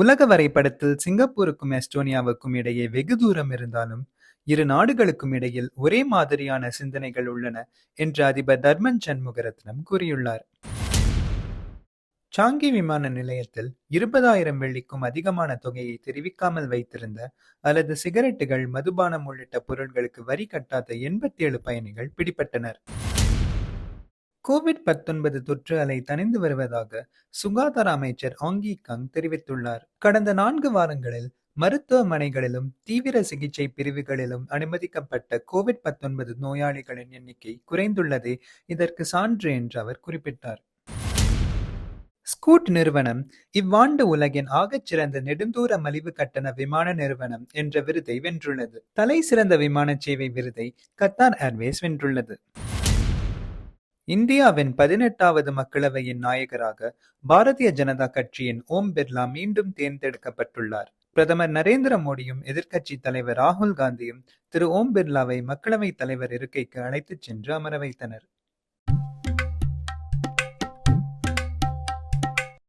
உலக வரைபடத்தில் சிங்கப்பூருக்கும் எஸ்டோனியாவுக்கும் இடையே வெகு தூரம் இருந்தாலும் இரு நாடுகளுக்கும் இடையில் ஒரே மாதிரியான சிந்தனைகள் உள்ளன என்று அதிபர் தர்மன் சண்முகரத்னம் கூறியுள்ளார். சாங்கி விமான நிலையத்தில் இருபதாயிரம் வெள்ளிக்கும் அதிகமான தொகையை தெரிவிக்காமல் வைத்திருந்த அல்லது சிகரெட்டுகள் மதுபானம் உள்ளிட்ட பொருட்களுக்கு வரி கட்டாத எண்பத்தி ஏழு பயணிகள் பிடிபட்டனர். கோவிட் பத்தொன்பது தொற்று அலை தணிந்து வருவதாக சுகாதார அமைச்சர் ஆங்கி கங் தெரிவித்துள்ளார். கடந்த நான்கு வாரங்களில் மருத்துவமனைகளிலும் தீவிர சிகிச்சை பிரிவுகளிலும் அனுமதிக்கப்பட்ட கோவிட் பத்தொன்பது நோயாளிகளின் எண்ணிக்கை குறைந்துள்ளதே இதற்கு சான்று என்று அவர் குறிப்பிட்டார். ஸ்கூட் நிறுவனம் இவ்வாண்டு உலகின் ஆகச்சிறந்த நெடுந்தூர மலிவு கட்டண விமான நிறுவனம் என்ற விருதை வென்றுள்ளது. தலை சிறந்த விமான சேவை விருதை கத்தார் ஏர்வேஸ் வென்றுள்ளது. இந்தியாவின் பதினெட்டாவது மக்களவையின் நாயகராக பாரதிய ஜனதா கட்சியின் ஓம் பிர்லா மீண்டும் தேர்ந்தெடுக்கப்பட்டுள்ளார். பிரதமர் நரேந்திர மோடியும் எதிர்க்கட்சி தலைவர் ராகுல் காந்தியும் திரு ஓம் பிர்லாவை மக்களவைத் தலைவர் இருக்கைக்கு அழைத்துச் சென்று அமர வைத்தனர்.